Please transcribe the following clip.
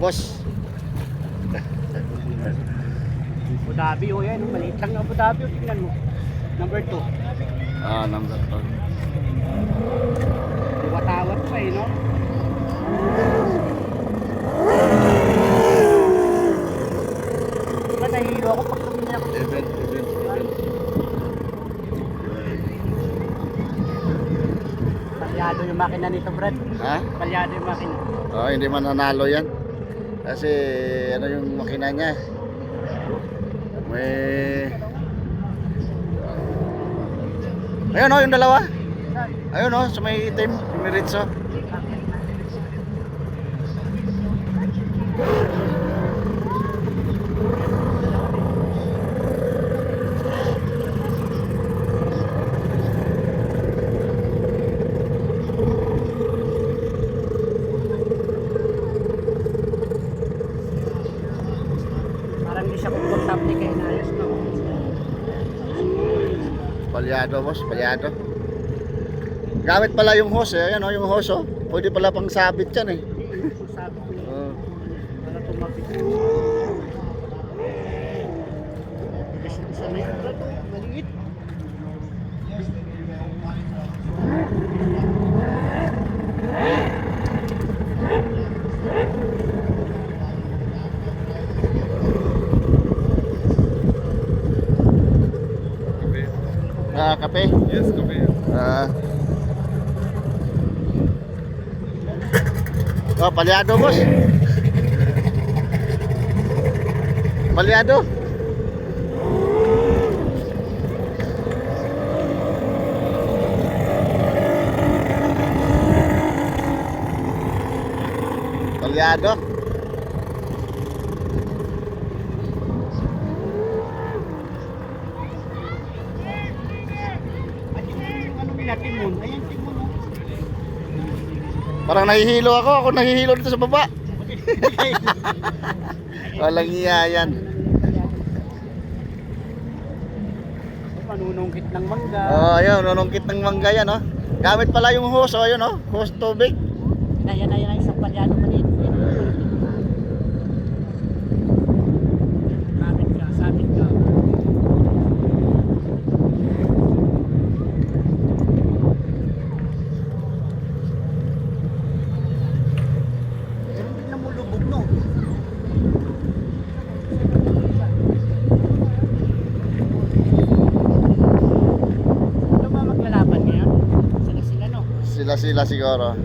boss. Abu Dhabi o yan, maliit lang Abu Dhabi o tingnan mo. Number 2. Ah, number 2. Watawat pa eh, no? Diba nahihilo ako pag tumingin ako Event, event, event. Palyado yung makina nito, Brad. Ha? Palyado yung makina. Oh, hindi man nanalo yan. Kasi ano yung makina niya? May Ayun oh, yung dalawa. Ayun oh, sa may itim, yung Miritso. Parang siya komportable kaya inayos no. Palyado boss, palyado. Gamit pala yung hose eh. Ayan oh, yung hose oh. Pwede pala pang sabit yan eh. Ah, kape. Yes, kape. Ah. Oh, palyado boss. Palyado. Palyado. At yung ano nila, timon. Ayan, timon. oh. Parang nahihilo ako. Ako nahihilo dito sa baba. Walang iya yan. Panunungkit ng mangga. Oh, ayun, nunungkit ng mangga yan, oh. Gamit pala yung hose, oh, yun, oh. Hose tubig. Ayan, ayan, ayan, isang palyado maliit. Sabit ka, sabit ka. Pero hindi na mo lubog, no? Ano ba maglalaban ngayon? Sila siguro.